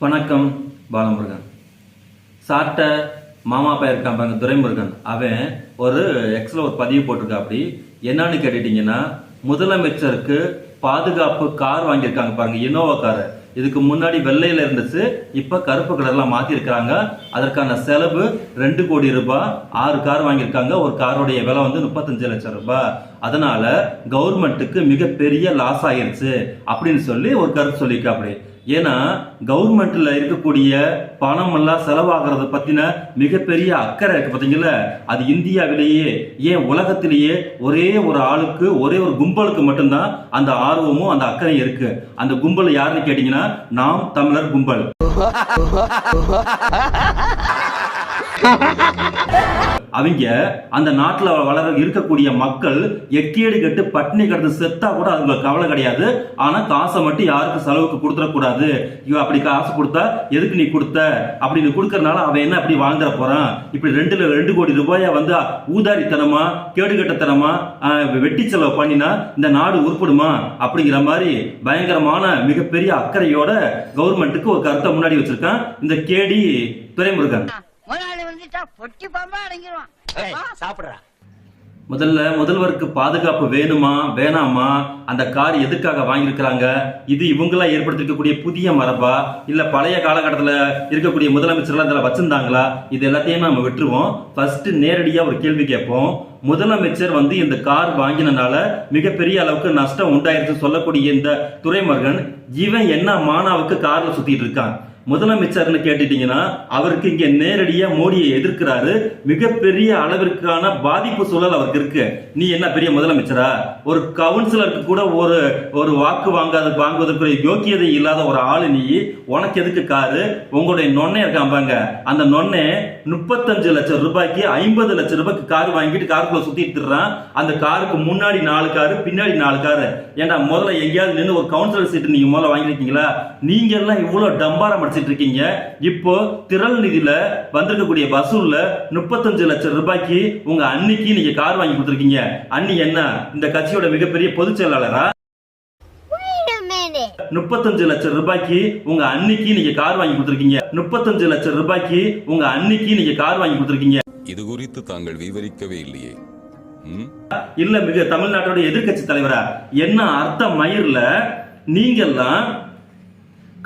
வணக்கம் பாலமுருகன். சாட்ட மாமா பையன் இருக்கான் பாருங்க துரைமுருகன். அவன் ஒரு எக்ஸில் ஒரு பதிவு போட்டிருக்கா அப்படி என்னன்னு கேட்டுட்டீங்கன்னா முதலமைச்சருக்கு பாதுகாப்பு கார் வாங்கியிருக்காங்க பாருங்க இனோவா கார். இதுக்கு முன்னாடி வெள்ளையில இருந்துச்சு இப்போ கருப்பு கலர்லாம் மாற்றிருக்கிறாங்க அதற்கான செலவு ரெண்டு கோடி ரூபாய் ஆறு கார் வாங்கியிருக்காங்க. ஒரு காரோடைய விலை வந்து முப்பத்தஞ்சு லட்சம் ரூபாய். அதனால கவர்மெண்ட்டுக்கு மிகப்பெரிய லாஸ் ஆகிருச்சு அப்படின்னு சொல்லி ஒரு கருத்து சொல்லியிருக்கா அப்படி ஏன்னா கவர்மெண்ட்ல இருக்கக்கூடிய பணம் எல்லாம் செலவாகிறத பத்தின மிகப்பெரிய அக்கறை இருக்கு பாத்தீங்களா? அது இந்தியாவிலேயே ஏன் உலகத்திலேயே ஒரே ஒரு ஆளுக்கு ஒரே ஒரு கும்பலுக்கு மட்டும்தான் அந்த ஆர்வமும் அந்த அக்கறையும் இருக்கு. அந்த கும்பல் யாருன்னு கேட்டீங்கன்னா நாம் தமிழர் கும்பல். அவங்க அந்த நாட்டில் வளர இருக்கக்கூடிய மக்கள் எக்கேடு கெட்டு பட்டினி கிடந்து செத்தா கூட அதுங்களுக்கு கவலை கிடையாது. ஆனால் காசை மட்டும் யாருக்கு செலவுக்கு கொடுத்துடக்கூடாது. இவன் அப்படி காசு கொடுத்தா எதுக்கு நீ கொடுத்த? அப்படின்னு கொடுக்கறனால அவன் என்ன அப்படி வாழ்ந்துட போறான்? இப்படி ரெண்டு ரெண்டு கோடி ரூபாயை வந்து ஊதாரித்தனமா கேடுகட்டத்தனமா வெட்டி செலவு பண்ணினா இந்த நாடு உருப்படுமா? அப்படிங்கிற மாதிரி பயங்கரமான மிகப்பெரிய அக்கறையோட கவர்மெண்ட்டுக்கு ஒரு கருத்தை முன்னாடி வச்சிருக்கான். இந்த கேடி துறைமுருகன் பொட்டி பாம்பா அடங்கிடுவான் சாப்பிடுறா. முதல்ல முதல்வருக்கு பாதுகாப்பு வேணுமா வேணாமா? அந்த கார் எதுக்காக வாங்கியிருக்கிறாங்க? இது இவங்களா ஏற்படுத்திருக்கக்கூடிய புதிய மரபா? இல்ல பழைய காலகட்டத்தில் இருக்கக்கூடிய முதலமைச்சர்லாம் இதில் வச்சிருந்தாங்களா? இது எல்லாத்தையும் நம்ம விட்டுருவோம். ஃபர்ஸ்ட் நேரடியா ஒரு கேள்வி கேட்போம். முதலமைச்சர் வந்து இந்த கார் வாங்கினனால மிகப்பெரிய அளவுக்கு நஷ்டம் உண்டாயிருச்சு சொல்லக்கூடிய இந்த துரைமகன் இவன் என்ன மானாவுக்கு கார்ல சுத்திட்டு இருக்கான்? முதலமைச்சர்னு கேட்டுட்டீங்கன்னா அவருக்கு இங்க நேரடியா மோடியை எதிர்க்கிறாரு. மிகப்பெரிய அளவிற்கான பாதிப்பு சூழல் அவருக்கு இருக்கு. நீ என்ன பெரிய முதலமைச்சரா? ஒரு கவுன்சிலருக்கு கூட ஒரு ஒரு வாக்கு வாங்காத வாங்குவதற்கு யோக்கியதை இல்லாத ஒரு ஆளு நீ. உனக்கு எதுக்கு காரு? உங்களுடைய நொண்ணை இருக்காம்பாங்க அந்த நொண்ணை முப்பத்தஞ்சு லட்சம் ரூபாய்க்கு ஐம்பது லட்சம் ரூபாய்க்கு கார் வாங்கிட்டு காருக்குள்ள சுத்திட்டு இருக்கான் அந்த காருக்கு முன்னாடி நாலு காரு பின்னாடி நாலு காரு. ஏன்டா முதல்ல எங்கேயாவது நின்று ஒரு கவுன்சிலர் சீட்டு நீங்க முதல்ல வாங்கியிருக்கீங்களா? நீங்க எல்லாம் இவ்வளவு டம்பாரம் அடிச்சிட்டு இருக்கீங்க. இப்போ திரள் நிதியில வந்திருக்கக்கூடிய வசூல்ல முப்பத்தஞ்சு லட்சம் ரூபாய்க்கு உங்க அன்னைக்கு நீங்க கார் வாங்கி கொடுத்துருக்கீங்க. அன்னி என்ன? இந்த கட்சியோட மிகப்பெரிய பொதுச் செயலாளரா? முப்பத்தஞ்சு லட்சம் ரூபாய்க்கு உங்க அன்னிக்கு நீங்க கார் வாங்கி கொடுத்துருக்கீங்க. முப்பத்தஞ்சு லட்சம் ரூபாய்க்கு உங்க அன்னிக்கு நீங்க கார் வாங்கி கொடுத்துருக்கீங்க. இது குறித்து தாங்கள் விவரிக்கவே இல்லையே. இல்ல மிக தமிழ்நாட்டோட எதிர்க்கட்சி தலைவரா என்ன அர்த்த மயிர்ல நீங்கெல்லாம்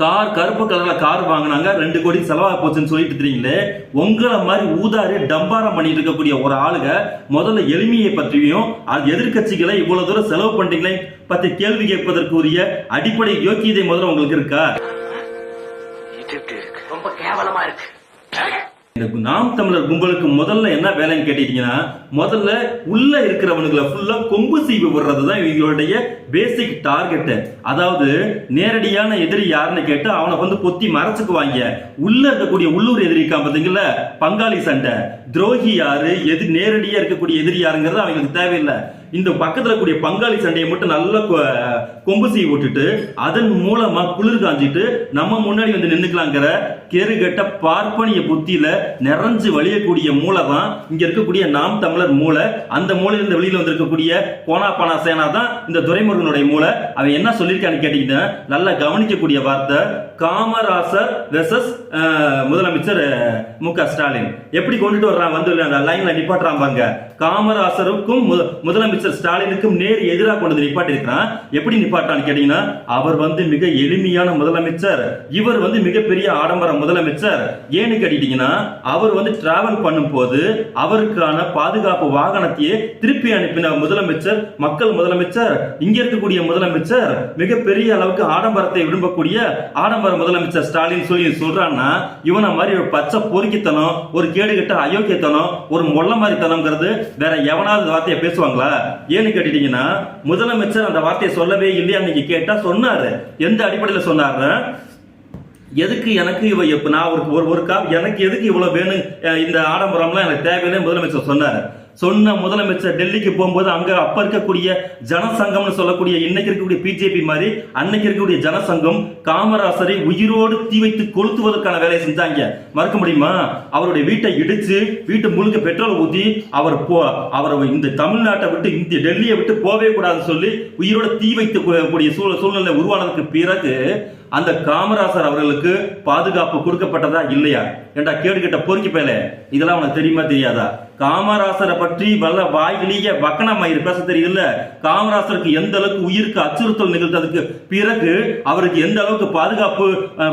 கார் கருப்பு கலர்ல கார் வாங்கினாங்க. ரெண்டு கோடி செலவாக போச்சுன்னு சொல்லிட்டு இருக்கீங்களே உங்களை மாதிரி ஊதாரி டம்பாரம் பண்ணிட்டு இருக்கக்கூடிய ஒரு ஆளுங்க முதல்ல எளிமையை பற்றியும் அது எதிர்க்கட்சிகளை இவ்வளவு தூரம் செலவு பண்றீங்களே பத்தி கேள்வி கேட்பதற்குரிய அடிப்படை யோக்கியதை முதல்ல உங்களுக்கு இருக்கா? ரொம்ப கேவலமா இருக்கு. இந்த நாம் தமிழர் கும்பலுக்கு முதல்ல என்ன வேலைன்னு கேட்டீங்கன்னா முதல்ல உள்ள இருக்கிறவனுங்களை ஃபுல்லா கொம்பு சீவு விடுறது தான் இவங்களுடைய பேசிக் டார்கெட் அதாவது நேரடியான எதிரி யாருன்னு கேட்டு அவனை வந்து பொத்தி மறைச்சுக்குவாங்க. உள்ள இருக்கக்கூடிய உள்ளூர் எதிரி இருக்கான் பார்த்தீங்களா பங்காளி சண்டை. துரோகி யாரு? எது நேரடியா இருக்கக்கூடிய எதிரி யாருங்கிறது அவங்களுக்கு தேவையில்லை. இந்த பக்கத்துல கூடிய பங்காளி சண்டையை மட்டும் நல்லா கொ- கொம்பு சீ விட்டுட்டு அதன் மூலமா குளிர் காஞ்சிட்டு நம்ம முன்னாடி வந்து நின்னுக்கலாங்கிற கெருகட்ட பார்ப்பனிய புத்தியில நிறைஞ்சு வழியக்கூடிய மூளை தான் இங்க இருக்கக்கூடிய நாம் தமிழர் மூளை. அந்த மூளையிலிருந்து வெளியில வந்திருக்கக்கூடிய கோனா பானா சேனா தான் இந்த துரைமுருகனுடைய மூளை. அவன் என்ன சொல்லியிருக்கான்னு கேட்டீங்கன்னா நல்லா கவனிக்கக்கூடிய வார்த்தை காமராசர் வெர்சஸ் முதலமைச்சர் மு க ஸ்டாலின். எப்படி கொண்டுட்டு வர்றான் வந்து அந்த லைன்ல நிப்பாட்டுறான் பாங்க காமராசருக்கும் முதலமைச்சர் ஸ்டாலினுக்கும் நேர் எதிராக கொண்டு வந்து நிப்பாட்டிருக்கிறான் எப்படி நிப்பாட்டான்னு கேட்டீங்கன்னா அவர் வந்து மிக எளிமையான முதலமைச்சர். இவர் வந்து மிகப்பெரிய ஆடம்பர முதலமைச்சர். ஏன்னு கேட்டீங்கன்னா அவர் வந்து டிராவல் பண்ணும்போது அவருக்கான பாதுகாப்பு வாகனத்தையே திருப்பி அனுப்பின முதலமைச்சர் மக்கள் முதலமைச்சர் இங்க இருக்கக்கூடிய முதலமைச்சர் மிகப்பெரிய அளவுக்கு ஆடம்பரத்தை விரும்பக்கூடிய ஆடம்பர முதலமைச்சர் ஸ்டாலின் சொல்லி சொல்றான்னா இவனை மாதிரி ஒரு பச்சை பொறுக்கித்தனம் ஒரு கேடுகட்ட அயோக்கியத்தனம் ஒரு மொள்ள மாதிரி தனம்ங்கிறது வேற எவனாவது வார்த்தையை பேசுவாங்களா? ஏன்னு கேட்டீங்கன்னா முதலமைச்சர் அந்த வார்த்தையை சொல்லவே இல்லையா நீங்க கேட்டா சொன்னாரு. எந்த அடிப்படையில் சொன்னாரு எதுக்கு எனக்கு இவ இப்போ நான் ஒரு ஒரு ஒரு எனக்கு எதுக்கு இவ்வளோ வேணும் இந்த ஆடம்பரம்லாம் எனக்கு தேவையில்லை முதலமைச்சர் சொன்னார். சொன்ன முதலமைச்சர் டெல்லிக்கு போகும்போது அங்க அப்ப இருக்கக்கூடிய ஜனசங்கம்னு சொல்லக்கூடிய இன்னைக்கு இருக்கக்கூடிய பிஜேபி மாதிரி அன்னைக்கு இருக்கக்கூடிய ஜனசங்கம் காமராசரை உயிரோடு தீ வைத்து கொளுத்துவதற்கான வேலையை செஞ்சாங்க. மறக்க முடியுமா? அவருடைய வீட்டை இடிச்சு வீட்டு முழுக்க பெட்ரோல் ஊத்தி அவர் போ அவர் இந்த தமிழ்நாட்டை விட்டு இந்த டெல்லியை விட்டு போவே கூடாதுன்னு சொல்லி உயிரோட தீ வைத்து கூடிய சூழல் சூழ்நிலை உருவானதுக்கு பிறகு அந்த காமராசர் அவர்களுக்கு பாதுகாப்பு கொடுக்கப்பட்டதா இல்லையா ஏண்டா கேடு கிட்ட பொறுக்கி பேல. இதெல்லாம் உனக்கு தெரியுமா தெரியாதா? காமராசரை பற்றி வல்ல வாயிலேயே வக்கணமாயிரு பேச தெரியுதுல்ல? காமராசருக்கு எந்த அளவுக்கு உயிருக்கு அச்சுறுத்தல் நிகழ்த்ததுக்கு பிறகு அவருக்கு எந்த அளவுக்கு பாதுகாப்பு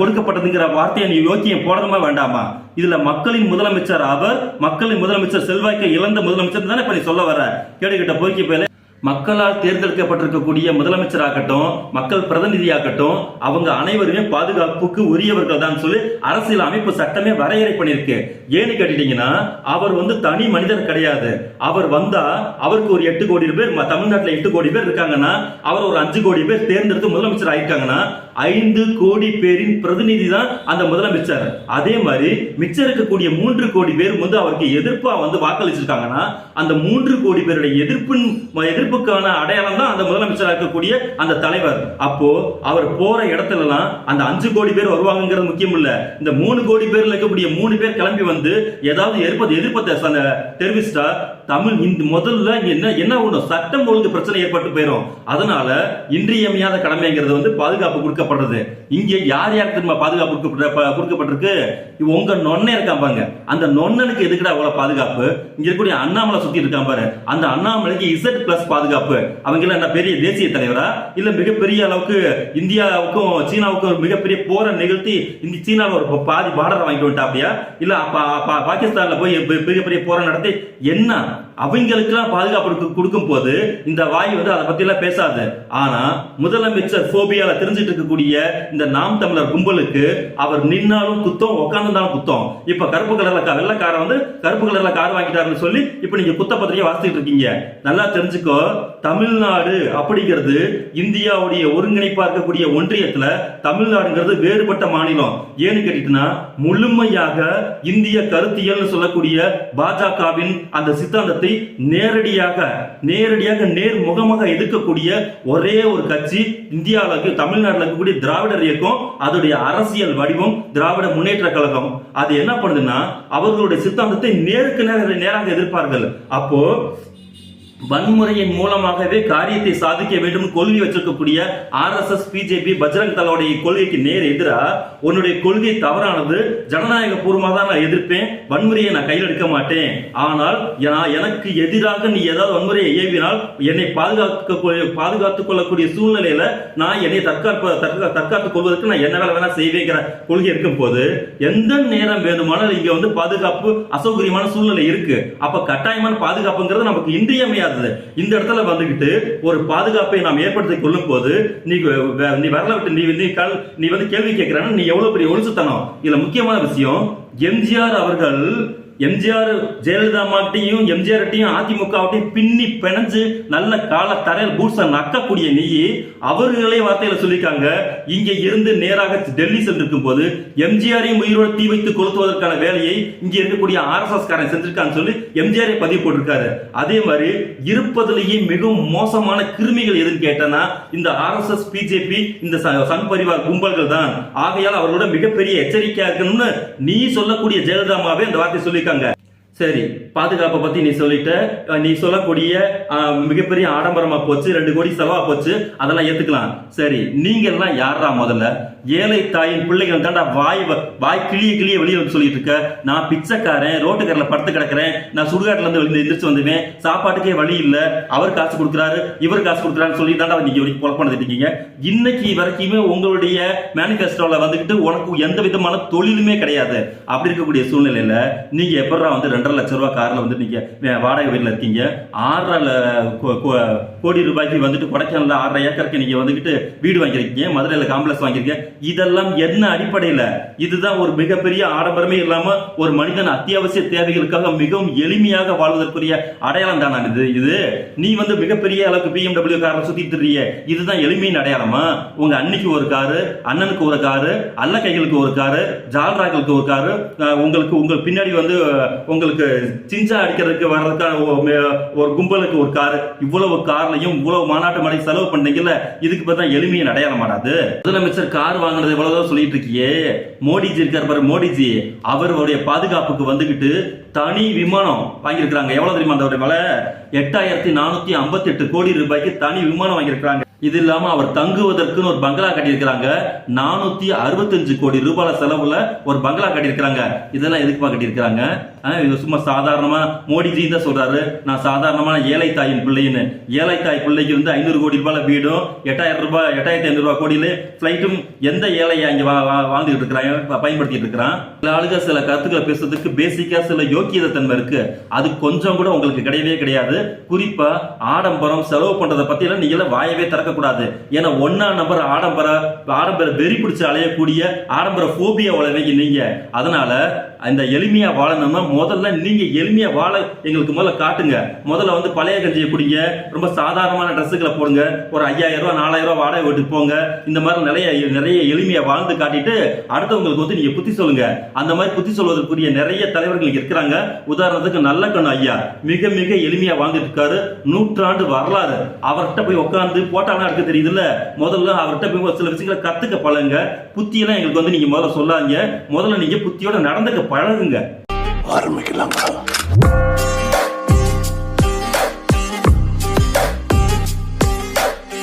கொடுக்கப்பட்டதுங்கிற வார்த்தையை நீ யோக்கியம் போடணுமா வேண்டாமா? இதுல மக்களின் முதலமைச்சர் அவர் மக்களின் முதலமைச்சர் செல்வாக்கை இழந்த முதலமைச்சர் தானே இப்ப நீ சொல்ல வர கேடு கிட்ட பொறுக்கி பேல. மக்களால் தேர்ந்தெடுக்கப்பட்டிருக்கக்கூடிய முதலமைச்சராகட்டும் மக்கள் பிரதிநிதியாகட்டும் அவங்க அனைவருமே பாதுகாப்புக்கு உரியவர்கள் தான் சொல்லி அரசியல் அமைப்பு சட்டமே வரையறை பண்ணிருக்கு ஏன்னு கேட்டுட்டீங்கன்னா அவர் வந்து தனி மனிதர் கிடையாது. அவர் வந்தா அவருக்கு ஒரு எட்டு கோடி பேர் தமிழ்நாட்டில் எட்டு கோடி பேர் இருக்காங்கன்னா அவர் ஒரு அஞ்சு கோடி பேர் தேர்ந்தெடுத்து முதலமைச்சர் ஆயிருக்காங்கன்னா ஐந்து கோடி பேரின் பிரதிநிதி தான் அந்த முதலமைச்சர். அதே மாதிரி மிச்சம் இருக்கக்கூடிய மூன்று கோடி பேர் வந்து அவருக்கு எதிர்ப்பா வந்து வாக்களிச்சிருக்காங்கன்னா அந்த மூன்று கோடி பேருடைய எதிர்ப்பின் எதிர்ப்புக்கான அடையாளம் தான் அந்த முதலமைச்சராக இருக்கக்கூடிய அந்த தலைவர். அப்போ அவர் போற இடத்துல எல்லாம் அந்த அஞ்சு கோடி பேர் வருவாங்கங்கிறது முக்கியம் இல்ல. இந்த மூணு கோடி பேர்ல இருக்கக்கூடிய மூணு பேர் கிளம்பி வந்து ஏதாவது எதிர்ப்பது எதிர்ப்பத்தை அந்த தெரிவிச்சிட்டா தமிழ் இந்த முதல்ல என்ன என்ன ஒண்ணு சட்டம் ஒழுங்கு பிரச்சனை ஏற்பட்டு போயிடும் அதனால இன்றியமையாத கடமைங்கிறது வந்து பாதுகாப்பு கொடுக்கப்படுறது. இங்கே யார் யார் திரும்ப பாதுகாப்பு கொடுக்கப்பட்டிருக்கு? உங்க நொண்ணே இருக்கான் பாருங்க. அந்த நொன்னனுக்கு எதுக்குடா அவ்வளவு பாதுகாப்பு? இங்க இருக்கக்கூடிய அண்ணாமலை சுத்தி இருக்கான் பாரு. அந்த அண்ணாமலைக்கு இசட் பிளஸ் பாதுகாப்பு. அவங்க எல்லாம் என்ன பெரிய தேசிய தலைவரா? இல்ல மிகப்பெரிய அளவுக்கு இந்தியாவுக்கும் சீனாவுக்கும் மிகப்பெரிய போரை நிகழ்த்தி இந்த சீனாவில் ஒரு பாதி பார்டரை வாங்கிட்டு வந்துட்டா அப்படியா இல்ல பா- பாகிஸ்தான்ல போய் பெரிய பெரிய போரை நடத்தி என்ன now. அவங்களுக்கெல்லாம் பாதுகாப்பு கொடுக்கும் போது இந்த வாய் வந்து அதை பற்றிலாம் பேசாது. ஆனா முதலமைச்சர் போபியால தெரிஞ்சிட்டு இருக்கக்கூடிய இந்த நாம் தமிழர் கும்பலுக்கு அவர் நின்னாலும் குத்தம் உட்காந்துருந்தாலும் குத்தம். இப்ப கருப்பு கலர்ல கா- வெள்ளைக்கார வந்து கருப்பு கலர்ல கார் வாங்கிட்டாருன்னு சொல்லி இப்ப நீங்க குத்த பத்திரிகை வாசிக்கிட்டு இருக்கீங்க. நல்லா தெரிஞ்சுக்கோ தமிழ்நாடு அப்படிங்கிறது இந்தியாவுடைய ஒருங்கிணைப்பா இருக்கக்கூடிய ஒன்றியத்துல தமிழ்நாடுங்கிறது வேறுபட்ட மாநிலம். ஏன்னு கேட்டீங்கன்னா முழுமையாக இந்திய கருத்தியல்னு சொல்லக்கூடிய பாஜகவின் அந்த சித்தாந்தத்தை நேரடியாக நேரடியாக நேர்முகமாக எதிர்க்கக்கூடிய ஒரே ஒரு கட்சி இந்தியாவுக்கு தமிழ்நாட்டில் இருக்கக்கூடிய திராவிடர் இயக்கம் அதோடைய அரசியல் வடிவம் திராவிட முன்னேற்ற கழகம். அது என்ன பண்ணுதுன்னா அவர்களுடைய சித்தாந்தத்தை நேருக்கு நேர நேராக எதிர்ப்பார்கள். அப்போ வன்முறையின் மூலமாகவே காரியத்தை சாதிக்க வேண்டும் கொள்கை வச்சிருக்கக்கூடிய ஆர்எஸ்எஸ் பிஜேபி பஜ்ரங் தலோடைய கொள்கைக்கு நேர் எதிராக உன்னுடைய கொள்கை தவறானது ஜனநாயக பூர்வமாக தான் நான் எதிர்ப்பேன் வன்முறையை நான் கையில் எடுக்க மாட்டேன். ஆனால் நான் எனக்கு எதிராக நீ ஏதாவது வன்முறையை ஏவினால் என்னை பாதுகாக்க பாதுகாத்துக் கொள்ளக்கூடிய சூழ்நிலையில நான் என்னை தற்காப்பு தற்கா- தற்காத்துக் கொள்வதற்கு நான் என்ன வேலை வேணா செய்வேங்கிற கொள்கை இருக்கும் போது எந்த நேரம் வேணுமானாலும் இங்க வந்து பாதுகாப்பு அசௌகரியமான சூழ்நிலை இருக்கு. அப்ப கட்டாயமான பாதுகாப்புங்கிறது நமக்கு இன்றியமையாதது இந்த இடத்துல வந்துகிட்டு ஒரு பாதுகாப்பை நாம் ஏற்படுத்தி கொள்ளும் போது நீ நீ வரல விட்டு நீ நீ கல் நீ வந்து கேள்வி கேட்கிறான்னு நீ எவ்வளவு பெரிய ஒழுசுத்தனம் இதுல முக்கியமான விஷயம் எம்ஜிஆர் அவர்கள் எம்ஜிஆர் ஜெயலலிதா மாட்டையும் எம்ஜிஆர்ட்டையும் அதிமுகவட்டையும் பின்னி பிணைஞ்சு நல்ல கால தரையில் பூட்ஸை நக்கக்கூடிய நெய் அவர்களே வார்த்தையில சொல்லியிருக்காங்க. இங்க இருந்து நேராக டெல்லி சென்றிருக்கும் போது எம்ஜிஆரையும் உயிரோட தீ வைத்து கொளுத்துவதற்கான வேலையை இங்க இருக்கக்கூடிய ஆர்எஸ்எஸ் காரன் செஞ்சிருக்கான்னு சொல்லி எம்ஜிஆரை பதிவு போட்டிருக்காரு. அதே மாதிரி இருப்பதிலேயே மிகவும் மோசமான கிருமிகள் எதுன்னு கேட்டனா இந்த ஆர்எஸ்எஸ் பிஜேபி இந்த ச- சங் பரிவார் கும்பல்கள் தான் ஆகையால் அவர்களோட மிகப்பெரிய எச்சரிக்கையா இருக்கணும்னு நீ சொல்லக்கூடிய ஜெயலலிதாமாவே அந்த வார்த்தை சொல்லியிருக்காங்க. சரி பாதுகாப்பை பத்தி நீ சொல்லிட்ட. நீ சொல்லக்கூடிய மிகப்பெரிய ஆடம்பரமா போச்சு ரெண்டு கோடி செலவா போச்சு அதெல்லாம் ஏத்துக்கலாம். சரி நீங்க எல்லாம் யாரா முதல்ல? ஏழை தாயின் பிள்ளைகள் தாண்டா வாய் வ- வாய் கிளிய கிளிய வெளியே வந்து சொல்லிட்டு இருக்க நான் பிச்சைக்காரன் ரோட்டுக்கரில் படுத்து கிடக்கிறேன். நான் சுடுகாட்டில் இருந்து வெளியே எந்திரிச்சு வந்துவேன் சாப்பாட்டுக்கே வழி இல்லை. அவர் காசு கொடுக்குறாரு இவர் காசு கொடுக்குறாருன்னு சொல்லி தாண்டா நீங்க வரைக்கும் குழப்பம் நடத்திட்டு இருக்கீங்க. இன்னைக்கு வரைக்குமே உங்களுடைய மேனிஃபெஸ்டோவில் வந்துக்கிட்டு உனக்கு எந்த விதமான தொழிலுமே கிடையாது. அப்படி இருக்கக்கூடிய சூழ்நிலையில் நீங்கள் எப்படா வந்து ரெண்டரை லட்சம் ரூபா காரில் வந்து நீங்கள் வாடகை வீட்டில் இருக்கீங்க? ஆறரை கோ- கோ- கோடி ரூபாய்க்கு வந்துட்டு கொடைக்கானலில் ஆறரை ஏக்கருக்கு நீங்கள் வந்துக்கிட்டு வீடு வாங்கியிருக்கீங்க. மதுரையில் காம்ப்ளெக்ஸ் வாங்கியிருக்கீங்க. இதெல்லாம் என்ன அடிப்படையில? இதுதான் ஒரு மிகப்பெரிய ஆடம்பரமே இல்லாம ஒரு மனிதன் அத்தியாவசிய தேவைகளுக்காக மிகவும் எளிமையாக வாழ்வதற்குரிய அடையாளம் தானே இது. இது நீ வந்து மிகப்பெரிய அளவுக்கு பிஎம்டபிள்யூ கார்ல சுத்திட்டு இருக்கிய. இதுதான் எளிமையின் அடையாளமா? உங்க அன்னைக்கு ஒரு காரு அண்ணனுக்கு ஒரு காரு அல்ல கைகளுக்கு ஒரு காரு ஜால்ராக்களுக்கு ஒரு காரு உங்களுக்கு உங்கள் பின்னாடி வந்து உங்களுக்கு சிஞ்சா அடிக்கிறதுக்கு வர்றதுக்கான ஒரு கும்பலுக்கு ஒரு காரு இவ்வளவு கார்லையும் இவ்வளவு மாநாட்டு மலை செலவு பண்ணீங்கல்ல இதுக்கு பார்த்தா எளிமையின் அடையாளம் மாட்டாது முதலமைச்சர் கார் எவ்வளவு எவ்வளவுதான் சொல்லிட்டு இருக்கியே. மோடிஜி இருக்கார் பாரு மோடிஜி. அவருடைய பாதுகாப்புக்கு வந்துகிட்டு தனி விமானம் வாங்கியிருக்கிறாங்க. எவ்வளவு தெரியுமா அந்த விலை? எட்டாயிரத்தி நானூத்தி ஐம்பத்தி எட்டு கோடி ரூபாய்க்கு தனி விமானம் வாங்கியிருக்கிறாங்க. இது இல்லாம அவர் தங்குவதற்குன்னு ஒரு பங்களா கட்டியிருக்கிறாங்க. நானூத்தி அறுபத்தஞ்சு கோடி ரூபாய் செலவுல ஒரு பங்களா கட்டியிருக்கிறாங்க. இதெல்லாம் எதுக்குப்பா கட்டியிருக்கிறாங்க? சும்மா சாதாரணமா மோடிஜி தான் சொல்றாரு. நான் சாதாரணமான ஏழை தாயின் பிள்ளைன்னு. ஏழை தாய் பிள்ளைக்கு வந்து ஐநூறு கோடி ரூபாய் வீடும் எட்டாயிரம் ரூபாய் எட்டாயிரத்தி ஐநூறு ரூபாய் கோடியில ஃபிளைட்டும் எந்த ஏழையா இங்க வா- வா- வாழ்ந்துகிட்டு இருக்கிறாங்க பயன்படுத்திட்டு இருக்கிறான்? சில ஆளுக சில கருத்துக்களை பேசுறதுக்கு பேசிக்கா சில யோக்கியதை தன்மை இருக்கு. அது கொஞ்சம் கூட உங்களுக்கு கிடையவே கிடையாது. குறிப்பா ஆடம்பரம் செலவு பண்றதை பத்தி எல்லாம் நீங்க வாயவே திறக்க கூடாது ஏன்னா ஒன்னா நம்பர் ஆடம்பர ஆடம்பர வெறி பிடிச்சு அலையக்கூடிய ஆடம்பர போபியா உழவைங்க நீங்க. அதனால அந்த எளிமையாக வாழணும்னா முதல்ல நீங்கள் எளிமையாக வாழ எங்களுக்கு முதல்ல காட்டுங்க. முதல்ல வந்து பழைய கஞ்சியை குடிங்க. ரொம்ப சாதாரணமான ட்ரெஸ்ஸுகளை போடுங்க. ஒரு ஐயாயிரம் ரூபாய் நாலாயிரம் வாடகை வீட்டுக்கு போங்க. இந்த மாதிரி நிறைய நிறைய எளிமையாக வாழ்ந்து காட்டிட்டு அடுத்தவங்களுக்கு வந்து நீங்கள் புத்தி சொல்லுங்க. அந்த மாதிரி புத்தி சொல்வதற்குரிய நிறைய தலைவர்கள் இருக்கிறாங்க. உதாரணத்துக்கு நல்ல கண்ணு ஐயா மிக மிக எளிமையாக வாழ்ந்துட்டு இருக்காரு. நூற்றாண்டு வரலாறு. அவர்கிட்ட போய் உட்காந்து போட்டாலாம் எடுக்க தெரியுதுல்ல? முதல்ல அவர்கிட்ட போய் சில விஷயங்களை கற்றுக்க பழங்க புத்தியெல்லாம் எங்களுக்கு வந்து நீங்கள் முதல்ல சொல்லாதீங்க. முதல்ல நீங்கள் புத்தியோட நடந்துக்க பழகுங்க. ஆரம்பிக்கலாம்